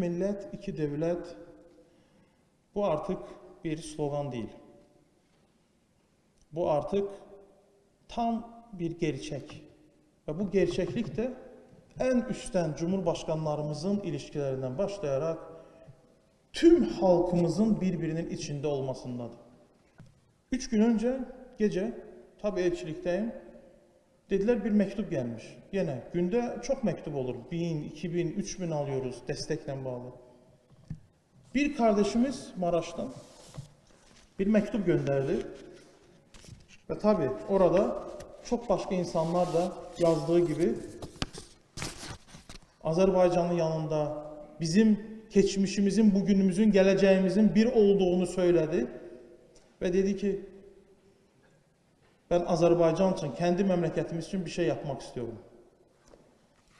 millet, iki devlet bu artık bir slogan değil. Bu artık tam bir gerçek. Ve bu gerçeklik de en üstten Cumhurbaşkanlarımızın ilişkilerinden başlayarak tüm halkımızın birbirinin içinde olmasındadır. Üç gün önce gece, tabi elçilikteyim, dediler bir mektup gelmiş. Yine günde çok mektup olur. Bin, iki bin, üç bin alıyoruz destekle bağlı. Bir kardeşimiz Maraş'tan bir mektup gönderdi. Ve tabi orada çok başka insanlar da yazdığı gibi Azerbaycan'ın yanında bizim geçmişimizin, bugünümüzün, geleceğimizin bir olduğunu söyledi. Ve dedi ki ben Azerbaycan için, kendi memleketimiz için bir şey yapmak istiyorum.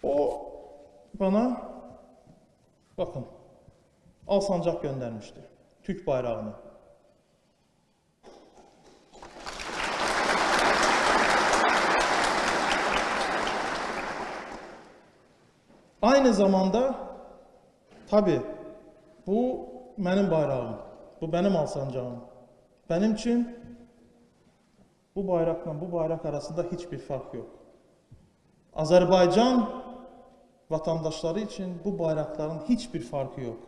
O bana bakın al sancak göndermişti. Türk bayrağını. Aynı zamanda tabi bu benim bayrağım. Bu benim alsancağım. Benim için bu bayrakla bu bayrak arasında hiçbir fark yok. Azerbaycan vatandaşları için bu bayrakların hiçbir farkı yok.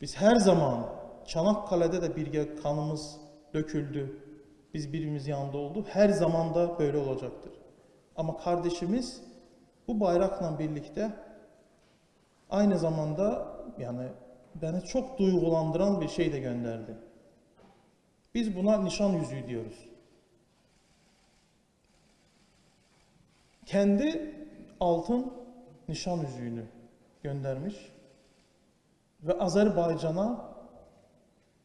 Biz her zaman Çanakkale'de de bir kanımız döküldü. Biz birimiz yanında oldu. Her zaman da böyle olacaktır. Ama kardeşimiz bu bayrakla birlikte aynı zamanda yani beni çok duygulandıran bir şey de gönderdi. Biz buna nişan yüzüğü diyoruz. Kendi altın nişan yüzüğünü göndermiş ve Azerbaycan'a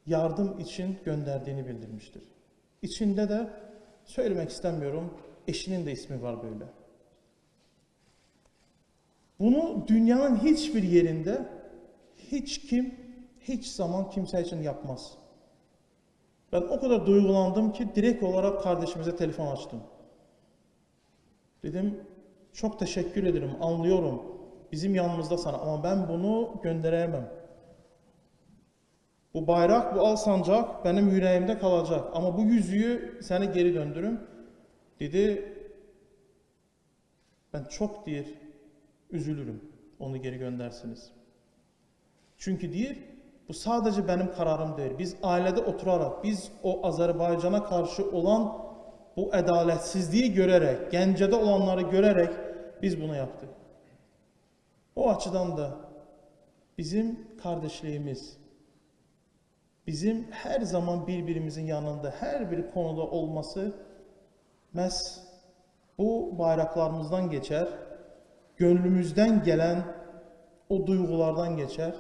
yardım için gönderdiğini bildirmiştir. İçinde de söylemek istemiyorum, eşinin de ismi var böyle. Bunu dünyanın hiçbir yerinde hiç kim, hiç zaman kimse için yapmaz. Ben o kadar duygulandım ki direkt olarak kardeşimize telefon açtım. Dedim çok teşekkür ederim, anlıyorum. Bizim yanımızda sana ama ben bunu gönderemem. Bu bayrak, bu al sancak benim yüreğimde kalacak. Ama bu yüzüğü seni geri döndürüm. Dedi, ben çok dir, üzülürüm onu geri göndersiniz. Çünkü değil, bu sadece benim kararım değil. Biz ailede oturarak, biz o Azerbaycan'a karşı olan bu adaletsizliği görerek, Gence'de olanları görerek biz bunu yaptık. O açıdan da bizim kardeşliğimiz, bizim her zaman birbirimizin yanında, her bir konuda olması mes bu bayraklarımızdan geçer, gönlümüzden gelen o duygulardan geçer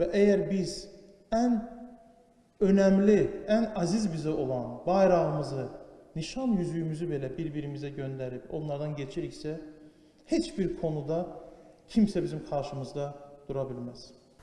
ve eğer biz en önemli, en aziz bize olan bayrağımızı, nişan yüzüğümüzü bile birbirimize gönderip onlardan geçirikse hiçbir konuda kimse bizim karşımızda durabilmez.